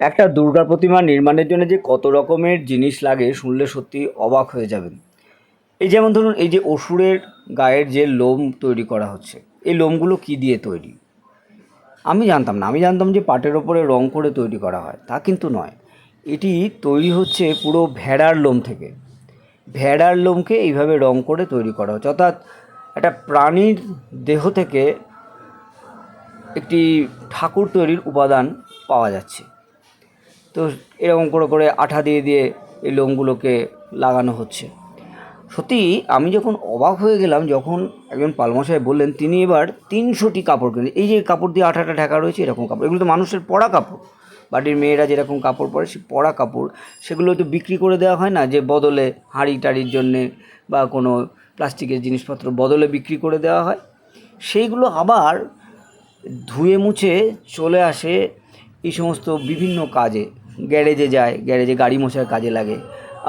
একটা দুর্গা প্রতিমা নির্মাণের জন্য যে কত রকমের জিনিস লাগে শুনলে সত্যি অবাক হয়ে যাবেন। এই যেমন ধরুন, এই যে অসুরের গায়ের যে লোম তৈরি করা হচ্ছে, এই লোমগুলো কি দিয়ে তৈরি? আমি জানতাম না। আমি জানতাম যে পাটের ওপরে রং করে তৈরি করা হয়, তা কিন্তু নয়। এটি তৈরি হচ্ছে পুরো ভেড়ার লোম থেকে। ভেড়ার লোমকে এইভাবে রং করে তৈরি করা হচ্ছে। অর্থাৎ একটা প্রাণীর দেহ থেকে একটি ঠাকুর তৈরির উপাদান পাওয়া যাচ্ছে। তো এরকম করে করে আঠা দিয়ে দিয়ে এই লোমগুলোকে লাগানো হচ্ছে। সত্যি আমি যখন অবাক হয়ে গেলাম, যখন একজন পালমশাই বললেন, তিনি এবার তিনশোটি কাপড় কিনে এই যে কাপড় দিয়ে আঠাটা ঢাকা রয়েছে, এরকম কাপড়। এগুলো তো মানুষের পরা কাপড়। বাড়ির মেয়েরা যেরকম কাপড় পরে সেই পরা কাপড়। সেগুলো তো বিক্রি করে দেওয়া হয় না, যে বদলে হাঁড়ি টাড়ির জন্যে বা কোনো প্লাস্টিকের জিনিসপত্র বদলে বিক্রি করে দেওয়া হয়। সেইগুলো আবার ধুয়ে মুছে চলে আসে এই সমস্ত বিভিন্ন কাজে। গ্যারেজে যায়, গ্যারেজে গাড়ি মোছার কাজে লাগে।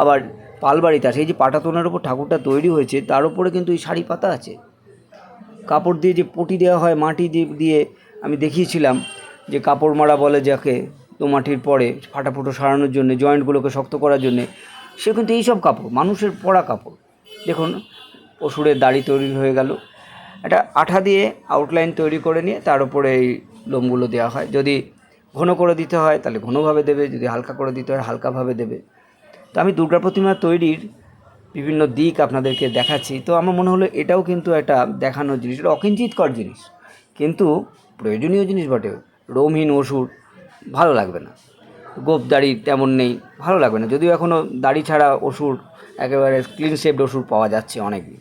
আবার পালবাড়িতে আসে, এই যে পাটাতনের ওপর ঠাকুরটা তৈরি হয়েছে, তার উপরে কিন্তু এই শাড়ি পাতা আছে। কাপড় দিয়ে যে পটি দেওয়া হয়, মাটি দিয়ে দিয়ে আমি দেখিয়েছিলাম যে কাপড় মারা বলে যাকে তো মাটির পরে ফাটাফুটো সারানোর জন্য, জয়েন্টগুলোকে শক্ত করার জন্যে, সে কিন্তু এইসব কাপড়, মানুষের পরা কাপড়। দেখুন পশুরের দাড়ি তৈরি হয়ে গেল। একটা আঠা দিয়ে আউটলাইন তৈরি করে নিয়ে তার উপরে এই লোমগুলো দেওয়া হয়। যদি ঘন করে দিতে হয়, তাহলে ঘনভাবে দেবে, যদি হালকা করে দিতে হয়, হালকাভাবে দেবে। তো আমি দুর্গা প্রতিমা তৈরির বিভিন্ন দিক আপনাদেরকে দেখাচ্ছি। তো আমার মনে হলো এটাও কিন্তু একটা দেখানোর জিনিস, এটা অকিঞ্চিতকর জিনিস। কিন্তু প্রয়োজনীয় জিনিস বটে রোমহীন অসুর ভালো লাগবে না। গোপ দাড়ি তেমন নেই, ভালো লাগবে না। যদিও এখনও দাড়ি ছাড়া অসুর একেবারে ক্লিন শেপড অসুর পাওয়া যাচ্ছে অনেকই।